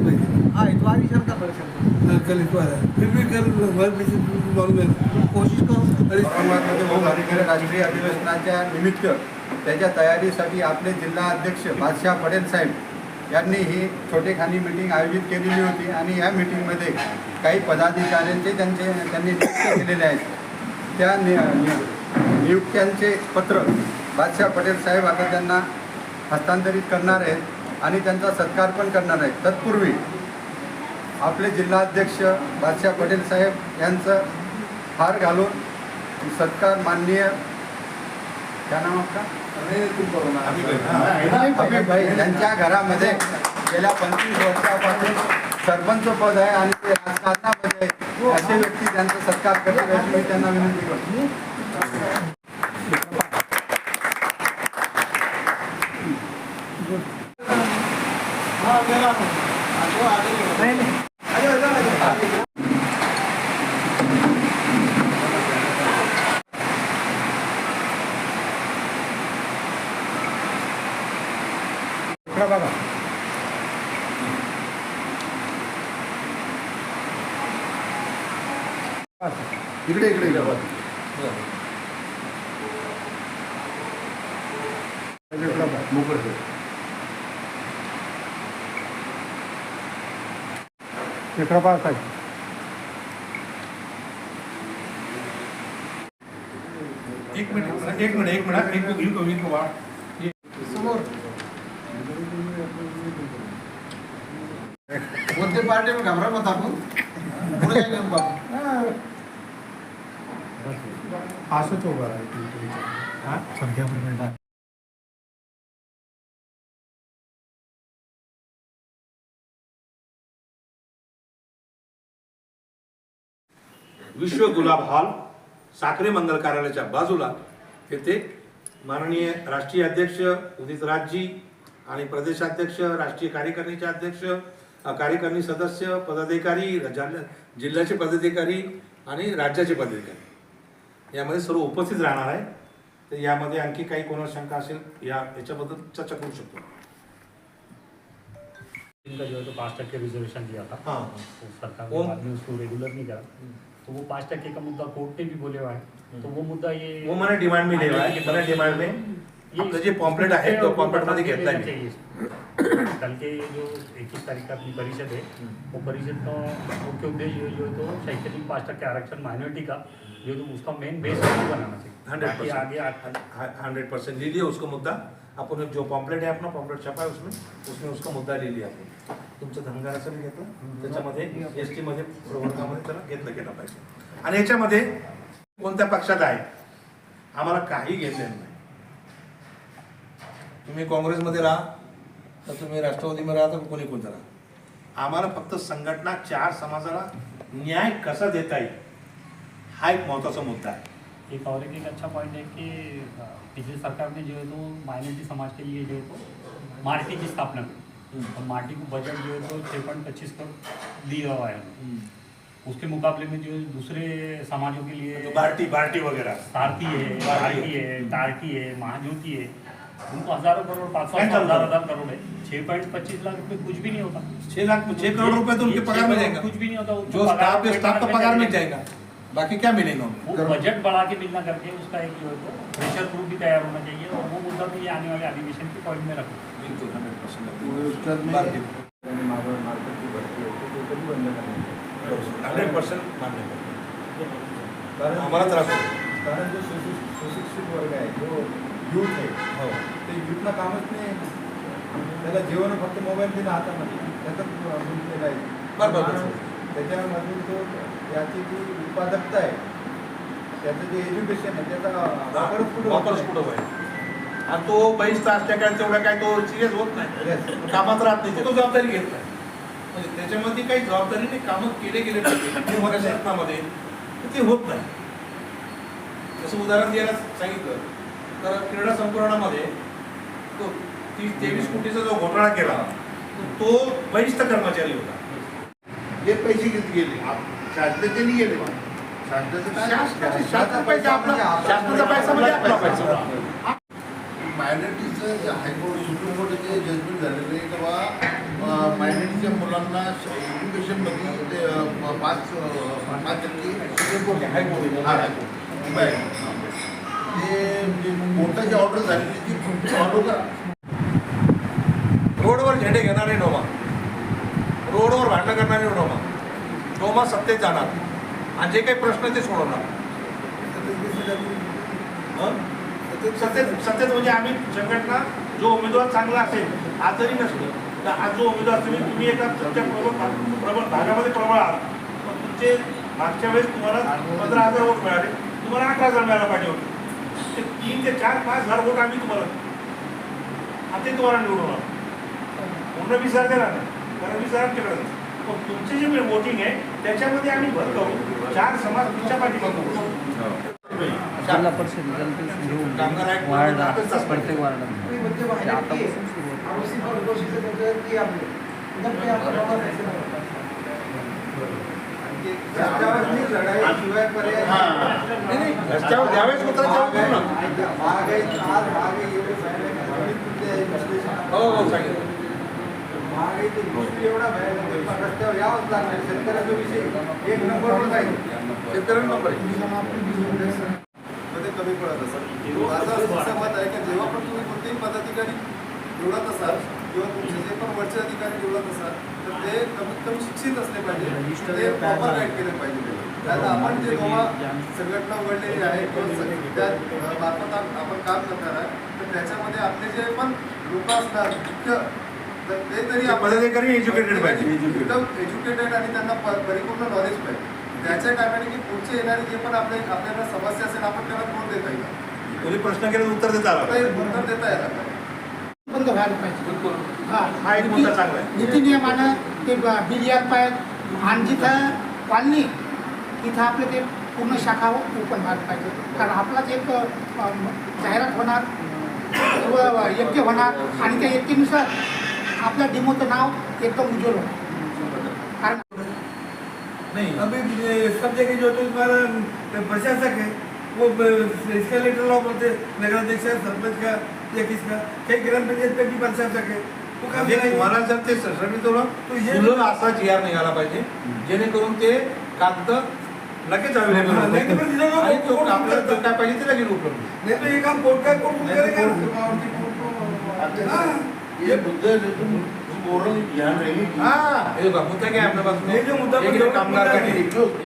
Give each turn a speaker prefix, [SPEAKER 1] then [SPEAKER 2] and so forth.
[SPEAKER 1] करायला पाहिजे
[SPEAKER 2] हाँ इतवार सर का परेशान
[SPEAKER 1] कल इतवार है फिर भी कल भर में से मालूम है
[SPEAKER 2] कोशिश करो.
[SPEAKER 1] अरे
[SPEAKER 3] राष्ट्रीय अधिवेशनाच्या निमित्त त्याच्या तयारीसाठी आपले जिल्हा अध्यक्ष बादशाह पटेल साहेब यांनी ही छोटेखानी मिटिंग आयोजित केलेली होती आणि या मिटिंगमध्ये काही पदाधिकाऱ्यांचे त्यांचे त्यांनी नियुक्त केलेले आहेत. त्या नियुक्त्यांचे पत्र बादशाह पटेल साहेब आता त्यांना हस्तांतरित करणार आहेत. आणि त्यांचा सत्कार पण करणार आहे तत्पूर्वी आपले जिल्हाध्यक्ष बादशाह पटेल साहेब यांचं हार घालून सत्कार माननीय त्या नाव आपका? हबीब भाई यांच्या घरामध्ये गेल्या पंचवीस वर्षापासून सरपंच पद आहे आणि ते राजकारणामध्ये असे व्यक्ती त्यांचा सत्कार करतील अशी मी त्यांना विनंती करतो.
[SPEAKER 1] इकडे इकडे इकडे.
[SPEAKER 2] इकडं पास आहे
[SPEAKER 4] एक मिनिट एक मिनिट एक मिनिट एक मिनिट इनको वा
[SPEAKER 2] कोणते पार्टी में घबरा मत आपण.
[SPEAKER 4] असंच उभं राहा विश्व गुलाब हॉल साखरे मंगल कार्यालयाच्या बाजूला. येथे माननीय राष्ट्रीय अध्यक्ष उदित राजजी आणि प्रदेशाध्यक्ष राष्ट्रीय कार्यकारिणीचे अध्यक्ष कार्यकारिणी सदस्य पदाधिकारी जिल्हा- जिल्ह्याचे पदाधिकारी आणि राज्याचे पदाधिकारी. यामध्ये सर्व उपस्थित राहणार आहे. तर यामध्ये आणखी काही कोणाला शंका असेल या याच्याबद्दल चर्चा करू शकतो.
[SPEAKER 5] पाँच टक्के रिजर्वेशन दिया था
[SPEAKER 4] हाँ.
[SPEAKER 5] तो सरकार रेगुलर नहीं करा तो वो पाँच टक्के का मुद्दा कोर्ट ने भी बोले हुआ है। तो वो मुद्दा ये
[SPEAKER 4] वो मैंने डिमांड में दिया है मैंने डिमांड में आपलं जे पॉम्पलेट आहे तो पॉम्पलेट मध्ये घेतला मी
[SPEAKER 5] चाहिए कल के जो इक्कीस तारीख का अपनी परिषद है वो परिषद का मुख्य उद्देश्य जो है तो शैक्षणिक पाँच टक्के आरक्षण माइनॉरिटी का जो तो उसका मेन बेस बनाना चाहिए।
[SPEAKER 4] हंड्रेड
[SPEAKER 5] आगे
[SPEAKER 4] हंड्रेड परसेंट ले लिया उसको मुद्दा। आपण जो पॉम्पलेट आहे अपना पॉम्पलेट छपा है उसमें उसमें उसका मुद्दा ले लिया। आपण तुमचं धनगराचं मी घेतलं त्याच्यामध्ये एस टीमध्ये प्रवर्गामध्ये त्याला घेतलं गेलं पाहिजे. आणि याच्यामध्ये कोणत्या पक्षात आहे? आम्हाला काही घेतलेलं नाही. तुम्ही काँग्रेसमध्ये राहा तर तुम्ही राष्ट्रवादीमध्ये राहा तर कोणी कोणतं राहा? आम्हाला फक्त संघटना चार समाजाला न्याय कसा देता येईल हा एक महत्त्वाचा मुद्दा आहे.
[SPEAKER 5] एक और एक अच्छा पॉइंट है कि पिछली सरकार ने जो है तो माइनॉरिटी समाज के लिए जो है तो मार्टी की स्थापना की। और मार्टी को बजट जो है तो पॉइंट पच्चीस करोड़ दिया हुआ है। उसके मुकाबले में जो दूसरे समाजों के लिए
[SPEAKER 4] तो बार्टी बार्टी वगैरह।
[SPEAKER 5] सारथी है
[SPEAKER 4] बार्टी
[SPEAKER 5] है टार्की है महाज्योति है उनको हज़ारों करोड़ पाँच सौ हज़ार हज़ार करोड़ है। छह पॉइंट पच्चीस लाख रुपए कुछ भी नहीं होता।
[SPEAKER 4] छह लाख छह करोड़ रुपए तो उनके पगार में जाएगा।
[SPEAKER 5] कुछ भी नहीं होता
[SPEAKER 4] जो स्टाफ है स्टाफ का पगार में
[SPEAKER 5] जाएगा।
[SPEAKER 4] बाकी क्या मिलेगा उनको?
[SPEAKER 5] बजट बढ़ा के मिलना करके उसका एक जो है प्रेशर प्रूफ भी तैयार होना चाहिए और वो मुद्दा भी आने वाले अधिवेशन के पॉइंट में रखो।
[SPEAKER 4] बिल्कुल हंड्रेड परसेंट
[SPEAKER 3] मार्केटची भरती होती ते कधी बंद करण्यात
[SPEAKER 4] हंड्रेड परसेंट मान्य.
[SPEAKER 3] कारण
[SPEAKER 4] आम्हाला त्रास होतो
[SPEAKER 3] कारण जो सुशिक्षित सुशिक्षित वर्ग आहे जो युथ आहे
[SPEAKER 4] हो।
[SPEAKER 3] ते युथला कामच नाही त्याला जीवन फक्त मोबाईल दिला हातामध्ये त्याच्यात गुंतलेला आहे
[SPEAKER 4] बरं, बरं.
[SPEAKER 3] माणूस त्याच्यामधून तो याची जी उत्पादकता आहे त्याचं जे एज्युकेशन आहे त्याचा वापरच कुठं
[SPEAKER 4] होईल आणि तो बहिष्ठ असल्या काय तेवढा काय तो सिरियस होत नाही. कामात राहत नाही ते जबाबदारी घेत नाही. म्हणजे त्याच्यामध्ये काही जबाबदारीने कामं केले गेले पाहिजे. शासनामध्ये ते होत नाही. जसं उदाहरण द्यायला सांगितलं तर क्रीडा संकुलनामध्ये तो तीस तेवीस कोटीचा जो घोटाळा केला तो बहिष्ठ कर्मचारी होता.
[SPEAKER 1] हे पैसे किती गेले. शासनाचे नाही गेले शासनाचे
[SPEAKER 4] पैसा आपला शासनाचा पैसा म्हणजे आपला पैसा.
[SPEAKER 1] मायनॉरिटीचं जे हायकोर्ट सुप्रीम कोर्टाचे जजमेंट झालेलं आहे तेव्हा मायनॉरिटी जास्तीच्या मुलांना एज्युकेशनमध्ये पाच पाच टक्के हा, बाय. ते जे कोर्टाची ऑर्डर झालेली ती फॉलो करा
[SPEAKER 4] भांडणं करणारे डोमा डोमा सत्तेत जाणार. आणि जे काही प्रश्न ते सोडवणार. सत्तेत सत्तेत म्हणजे आम्ही संघटना जो उमेदवार चांगला असेल आज जरी नसलं तर आज जो उमेदवार तुम्ही तुम्ही एका तुमच्या प्रबळ प्रबळ भागामध्ये प्रबळ आहात. पण तुमचे मागच्या वेळेस तुम्हाला पंधरा हजार वोट मिळाले. तुम्हाला अकरा हजार मिळायला पाहिजे होते. ते तीन ते चार पाच हजार वोट आम्ही तुम्हाला आणि ते तुम्हाला निवडून पूर्ण वीस हजार देणार नाही कारण वीस हजार नाही. तुमचे जे वोटिंग आहे त्याच्यामध्ये आम्ही भर करू. चार समाज तुमच्या पाठीमागून
[SPEAKER 6] जिल्हा परिषद
[SPEAKER 4] तास
[SPEAKER 6] प्रत्येक वार्डात. आतापासून सुरू होतं.
[SPEAKER 2] आवश्यक पण गोष्टीचं म्हणजे की आपले एकदम ते आपण बघा जायचं नाही.
[SPEAKER 3] रस्त्यावरची लढाई शिवाय पर्याय
[SPEAKER 1] हा.
[SPEAKER 4] नाही, नाही, रस्त्यावर ज्यावेळेस उतरायचं तेव्हा करू ना
[SPEAKER 3] महागाई आज महागाई एवढी भयानक आहे. आम्ही तुमच्या हे विश्लेषण
[SPEAKER 4] हो हो सांगितलं
[SPEAKER 3] महागाईची गोष्टी एवढा भयानक आहे. रस्त्यावर यावंच लागणार शेतकऱ्याचा विषय एक नंबरवर जाईल
[SPEAKER 4] शेतकऱ्यांना नंबर आहे.
[SPEAKER 7] कमी पडत असाल माझं असं मत आहे की जेव्हा पण तुम्ही कोणतेही पदाधिकारी निवडत असाल किंवा तुमचे जे पण वरचे अधिकारी निवडत असाल तर ते कमीत कमी शिक्षित असले पाहिजे. ते प्रॉपर गाईड केले पाहिजे. त्यात आपण जे जेव्हा संघटना उघडलेली आहे किंवा स- त्या मार्फत आपण काम करणार आहे तर त्याच्यामध्ये आपले जे पण लोक असतात मुख्य ते तरी
[SPEAKER 4] educated पाहिजे.
[SPEAKER 7] एकदम एज्युकेटेड आणि त्यांना परिपूर्ण नॉलेज पाहिजे. त्याच्या कारणाने की पुढचे येणारे जे पण आपले आपल्याला समस्या असेल आपण त्याला तोड देता येईल.
[SPEAKER 4] कोणी प्रश्न केला तर उत्तर देता.
[SPEAKER 7] हे उत्तर देता यायला पाहिजे.
[SPEAKER 8] बंद व्हायला पाहिजे. हा.
[SPEAKER 4] हा एक मुद्दा चांगला आहे.
[SPEAKER 8] नीती नियमानं ते ब- बिल यायला पाहिजे. आणि जिथं कॉलनी तिथं आपलं ते पूर्ण शाखा ओपन व्हायला पाहिजे. कारण आपलाच एक जाहिरात होणार व यज्ञ होणार. आणि त्या यज्ञेनुसार आपल्या डिमोचं नाव एकदम उज्ज्वल होणार. कारण
[SPEAKER 4] नाही
[SPEAKER 9] अभी सब जगह जो तो तुम्हारा प्रशासक है वो इसका लेटर लॉ बोलते नगराध्यक्ष सरपंच का या किसका कई ग्राम पंचायत पे भी प्रशासक है वो काम देना
[SPEAKER 4] तुम्हाला जर ते
[SPEAKER 9] हे-
[SPEAKER 4] तुला असा जी आर निघाला पाहिजे जेणेकरून ते कागद लगेच अवेलेबल
[SPEAKER 9] हा,
[SPEAKER 4] आपल्याला जो काय पाहिजे ते लगेच उपलब्ध
[SPEAKER 9] नहीं तो ये काम कोर्ट का कोर्ट
[SPEAKER 4] नहीं तो
[SPEAKER 9] करेगा
[SPEAKER 1] आता
[SPEAKER 9] हाँ।
[SPEAKER 1] ये मुद्दे तुम ओरल ध्यान रहेगी
[SPEAKER 4] हा हे बघा मुद्दा काय आपल्या
[SPEAKER 9] हे जो मुद्दा
[SPEAKER 4] बाजूने एक
[SPEAKER 9] पण
[SPEAKER 4] कामगार
[SPEAKER 9] मुद्दा
[SPEAKER 4] कधी
[SPEAKER 9] आहे.
[SPEAKER 1] एक जो